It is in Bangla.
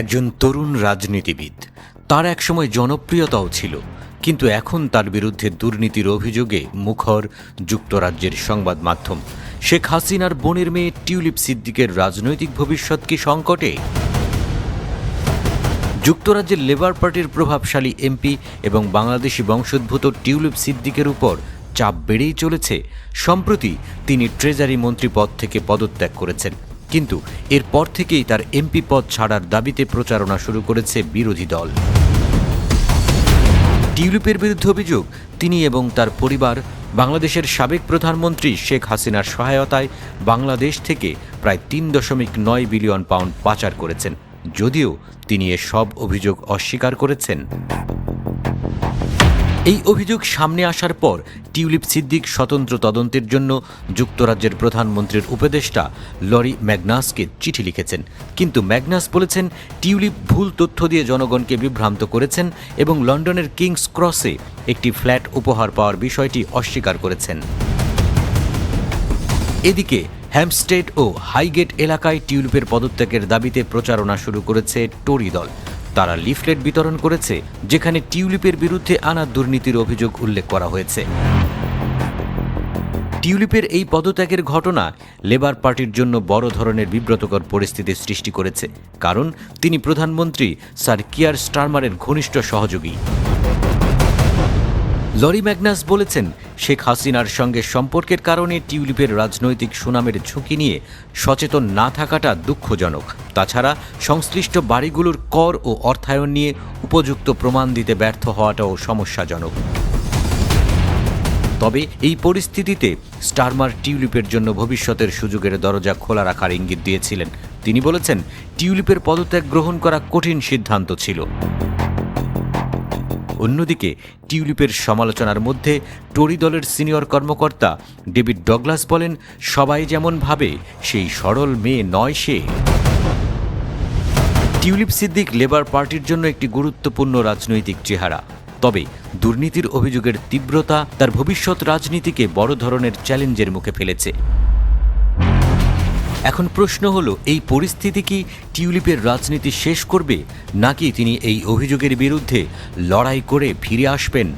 একজন তরুণ রাজনীতিবিদ। তার একসময় জনপ্রিয়তাও ছিল, কিন্তু এখন তার বিরুদ্ধে দুর্নীতির অভিযোগে মুখর যুক্তরাজ্যের সংবাদ মাধ্যম। শেখ হাসিনার বোনের মেয়ে টিউলিপ সিদ্দিকের রাজনৈতিক ভবিষ্যৎ কি সংকটে? যুক্তরাজ্যের লেবার পার্টির প্রভাবশালী এমপি এবং বাংলাদেশি বংশোদ্ভূত টিউলিপ সিদ্দিকের উপর চাপ বেড়েই চলেছে। সম্প্রতি তিনি ট্রেজারি মন্ত্রী পদ থেকে পদত্যাগ করেছেন। কিন্তু এরপর থেকেই তার এমপি পদ ছাড়ার দাবিতে প্রচারণা শুরু করেছে বিরোধী দল। টিউলিপের বিরুদ্ধে অভিযোগ, তিনি এবং তার পরিবার, বাংলাদেশের সাবেক প্রধানমন্ত্রী শেখ হাসিনার সহায়তায় বাংলাদেশ থেকে প্রায় তিন দশমিক নয় বিলিয়ন পাউন্ড পাচার করেছেন। যদিও তিনি এ সব অভিযোগ অস্বীকার করেছেন। এই অভিযোগ সামনে আসার পর টিউলিপ সিদ্দিক স্বতন্ত্র তদন্তের জন্য যুক্তরাজ্যের প্রধানমন্ত্রীর উপদেষ্টা লরি ম্যাগনাসকে চিঠি লিখেছেন। কিন্তু ম্যাগনাস বলেছেন, টিউলিপ ভুল তথ্য দিয়ে জনগণকে বিভ্রান্ত করেছেন এবং লন্ডনের কিংস ক্রসে একটি ফ্ল্যাট উপহার পাওয়ার বিষয়টি অস্বীকার করেছেন। এদিকে, হ্যামস্টেড ও হাইগেট এলাকায় টিউলিপের পদত্যাগের দাবিতে প্রচারণা শুরু করেছে টরি দল। তারা লিফলেট বিতরণ করেছে, যেখানে টিউলিপের বিরুদ্ধে আনা দুর্নীতির অভিযোগ উল্লেখ করা হয়েছে। টিউলিপের এই পদত্যাগের ঘটনা লেবার পার্টির জন্য বড় ধরনের বিব্রতকর পরিস্থিতির সৃষ্টি করেছে, কারণ তিনি প্রধানমন্ত্রী স্যার কিয়ার স্টারমারের ঘনিষ্ঠ সহযোগী। লরি ম্যাগনাস বলেছেন, শেখ হাসিনার সঙ্গে সম্পর্কের কারণে টিউলিপের রাজনৈতিক সুনামের ঝুঁকি নিয়ে সচেতন না থাকাটা দুঃখজনক। তাছাড়া সংশ্লিষ্ট বাড়িগুলোর কর ও অর্থায়ন নিয়ে উপযুক্ত প্রমাণ দিতে ব্যর্থ হওয়াটাও সমস্যাজনক। তবে এই পরিস্থিতিতে স্টারমার টিউলিপের জন্য ভবিষ্যতের সুযোগের দরজা খোলা রাখার ইঙ্গিত দিয়েছিলেন। তিনি বলেছেন, টিউলিপের পদত্যাগ গ্রহণ করা কঠিন সিদ্ধান্ত ছিল। অন্যদিকে টিউলিপের সমালোচনার মধ্যে টরি দলের সিনিয়র কর্মকর্তা ডেভিড ডগলাস বলেন, সবাই যেমন ভাবে, সেই সরল মেয়ে নয় সে। টিউলিপ সিদ্দিক লেবার পার্টির জন্য একটি গুরুত্বপূর্ণ রাজনৈতিক চেহারা। তবে দুর্নীতির অভিযোগের তীব্রতা তার ভবিষ্যৎ রাজনীতিকে বড় ধরনের চ্যালেঞ্জের মুখে ফেলেছে। এখন প্রশ্ন হলো, এই পরিস্থিতি কি টিউলিপের রাজনীতি শেষ করবে, নাকি তিনি এই অভিযোগের বিরুদ্ধে লড়াই করে ফিরে আসবেন?